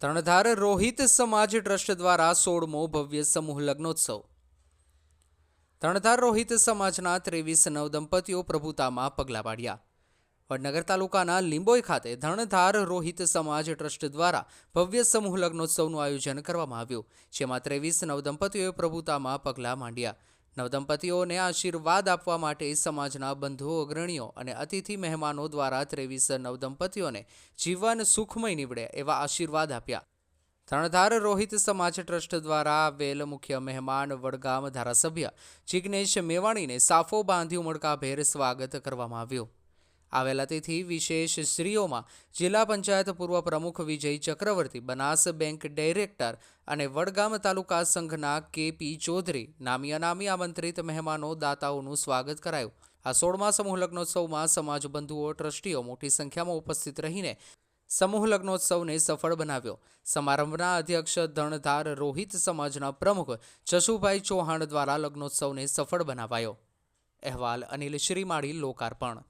તરણધાર રોહિત સમાજ ટ્રસ્ટ દ્વારા સોળમો ભવ્ય સમૂહ લગ્નોત્સવ. તરણધાર રોહિત સમાજના ત્રેવીસ નવદંપતીઓ પ્રભુતામાં પગલાં પાડ્યા. વડનગર તાલુકાના લીંબોઈ ખાતે ધરણધાર રોહિત સમાજ ટ્રસ્ટ દ્વારા ભવ્ય સમૂહ લગ્નોત્સવનું આયોજન કરવામાં આવ્યું, જેમાં ત્રેવીસ નવદંપતીઓએ પ્રભુતામાં પગલાં માંડ્યા. નવદંપતીઓને આશીર્વાદ આપવા માટે સમાજના બંધુઓ, અગ્રણીઓ અને અતિથિ મહેમાનો દ્વારા ત્રેવીસ નવદંપતિઓને જીવન સુખમય નીવડે એવા આશીર્વાદ આપ્યા. ધરણધાર રોહિત સમાજ ટ્રસ્ટ દ્વારા આવેલ મુખ્ય મહેમાન વડગામ ધારાસભ્ય જિગ્નેશ મેવાણીને સાફો બાંધી ઉમળકાભેર સ્વાગત કરવામાં આવ્યું. આવેલ તેથી વિશેષ શ્રીઓમાં જિલ્લા પંચાયત પૂર્વ પ્રમુખ વિજય ચક્રવર્તી, બનાસ બેંક ડાયરેક્ટર અને વડગામ તાલુકા સંઘના કેપી ચૌધરી નામી અનામી આમંત્રિત મહેમાનો દાતાઓનું સ્વાગત કરાયું. આ સોળમા સમૂહ લગ્નોત્સવમાં સમાજ બંધુઓ, ટ્રસ્ટીઓ મોટી સંખ્યામાં ઉપસ્થિત રહીને સમૂહ લગ્નોત્સવને સફળ બનાવ્યો. સમારંભના અધ્યક્ષ ધણધાર રોહિત સમાજના પ્રમુખ જશુભાઈ ચૌહાણ દ્વારા લગ્નોત્સવને સફળ બનાવાયો. અહેવાલ અનિલ શ્રીમાળી, લોકાર્પણ.